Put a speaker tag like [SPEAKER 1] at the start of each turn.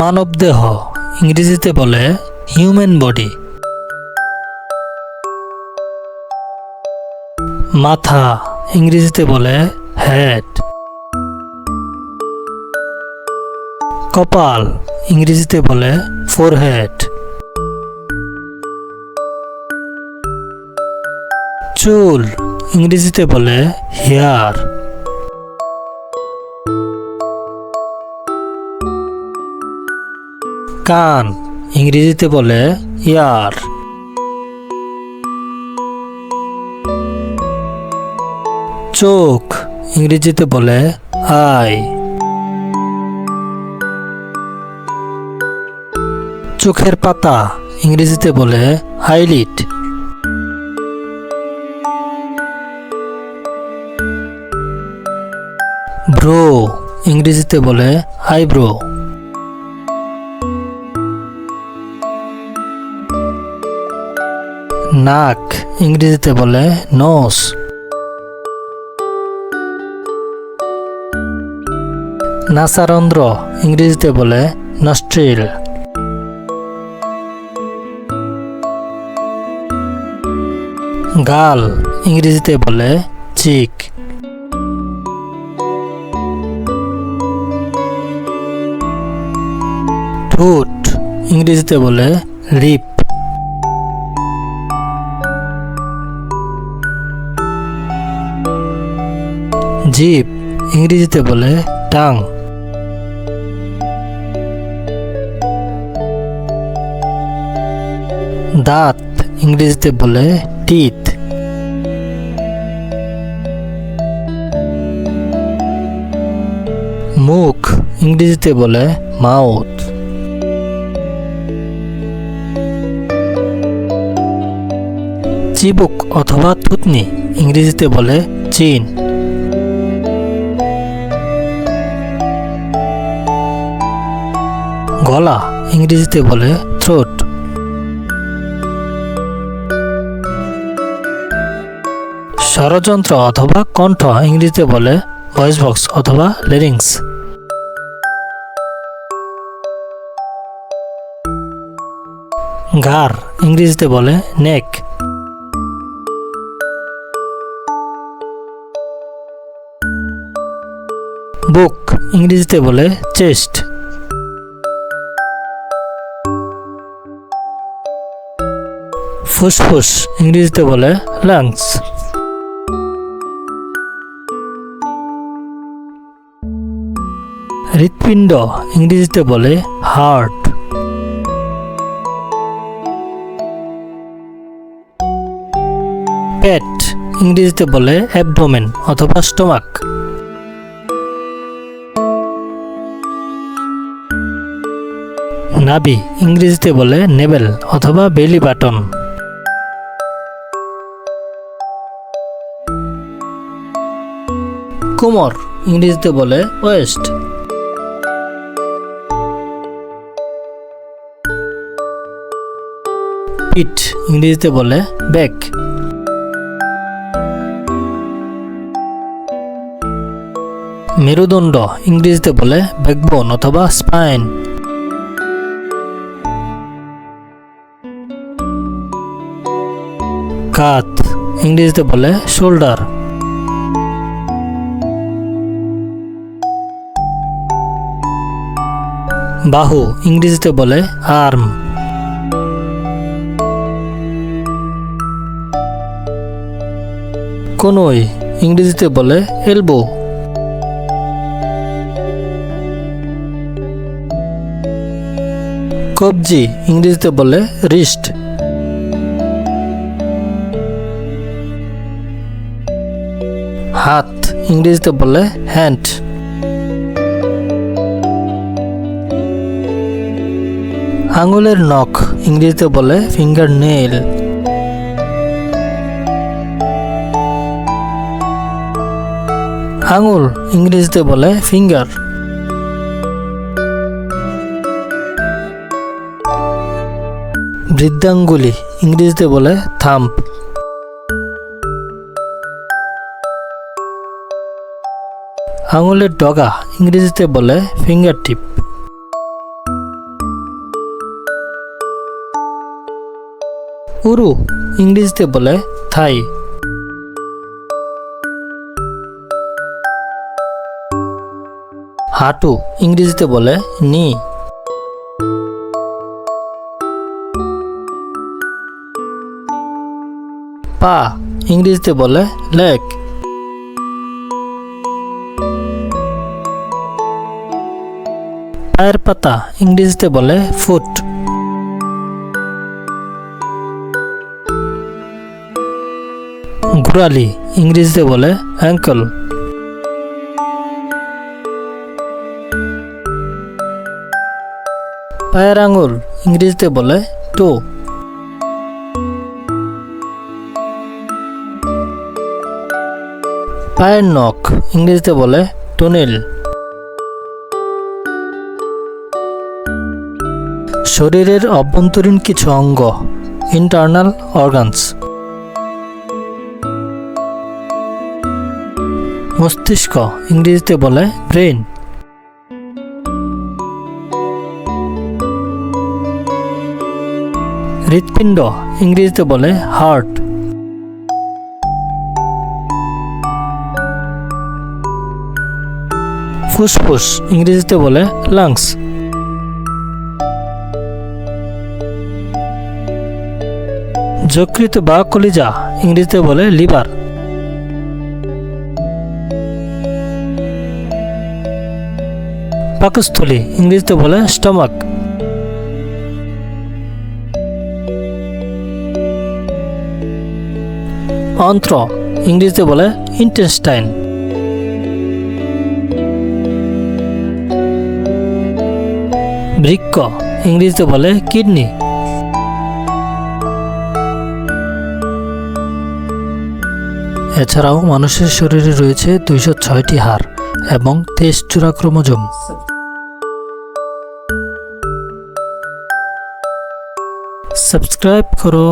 [SPEAKER 1] মানবদেহ ইংরেজিতে বলে human body মাথা, ইংরেজিতে বলে হেড কপাল, ইংরেজিতে বলে ফোরহেড চুল, ইংরেজিতে বলে হেয়ার কান, ইংরেজিতে বলে ইয়ার। চোখ, ইংরেজিতে বলে আই। চোখের পাতা, ইংরেজিতে বলে আইলিট ব্রো, ইংরেজিতে বলে আইব্রো। নাক ইংরেজিতে বলে নোস। নাসারন্ধ্র ইংরেজিতে বলে নস্ট্রিল। গাল ইংরেজিতে বলে চিক। ঠোঁট ইংরেজিতে বলে লিপ জিভ ইংরেজিতে বলে টাং। দাঁত ইংরেজিতে বলে টিথ। মুখ ইংরেজিতে বলে মাউথ। চিবুক অথবা থুতনি ইংরেজিতে বলে চিন। গলা ইংরেজিতে বলে থ্রোট স্বরযন্ত্র অথবা কণ্ঠ ইংরেজিতে বলে ভয়েস বক্স অথবা লেরিংস ঘাড় ইংরেজিতে বলে নেক বুক ইংরেজিতে বলে চেস্ট ফুসফুস, ইংরেজিতে বলে লাংস হৃৎপিণ্ড, ইংরেজিতে বলে হার্ট পেট, ইংরেজিতে বলে অ্যাবডোমেন অথবা স্টোমাক নাভি, ইংরেজিতে বলে নেবেল অথবা বেলি বাটন কোমর, ইংরেজিতে বলে ওয়েস্ট। পিঠ ইংরেজিতে বলে ব্যাক। মেরুদণ্ড, ইংরেজিতে বলে ব্যাকবোন অথবা স্পাইন। কাত, ইংরেজিতে বলে শোল্ডার। বাহু, ইংরেজিতে বলে আর্ম কনুই, ইংরেজিতে বলে এলবো কবজি, ইংরেজিতে বলে রিস্ট হাত, ইংরেজিতে বলে হ্যান্ড আঙুলের নখ, ইংরেজিতে বলে ফিঙ্গার নেল আঙুল, ইংরেজিতে বলে ফিঙ্গার বৃদ্ধাঙ্গুলি, ইংরেজিতে বলে থাম্প আঙুলের ডগা, ইংরেজিতে বলে ফিঙ্গার টিপ উরু, ইংরেজিতে বলে থাই। হাঁটু, ইংরেজিতে বলে নি। পা, ইংরেজিতে বলে লেক। পায়ের পাতা, ইংরেজিতে বলে ফুট। গোড়ালি ইংরেজিতে বলে অ্যাঙ্কল পায়ের আঙুল ইংরেজিতে বলে টো। পায়ের নখ ইংরেজিতে বলে টোনেল। শরীরের অভ্যন্তরীণ কিছু অঙ্গ ইন্টারনাল অর্গানস মস্তিষ্ক ইংরেজিতে বলে ব্রেন হৃৎপিণ্ড ইংরেজিতে বলে হার্ট। ফুসফুস ইংরেজিতে বলে লাংস। যকৃত বা কলিজা ইংরেজিতে বলে লিভার। পাকস্থলী, ইংরেজিতে বলে স্টমাক। অন্ত্র, ইংরেজিতে বলে ইন্টেস্টাইন। বৃক্ক, ইংরেজিতে বলে কিডনি। এছাড়াও মানুষের শরীরে রয়েছে দুইশো ছয়টি হাড় এবং তেইশ চূড়া ক্রোমোজোম। सब्सक्राइब करो।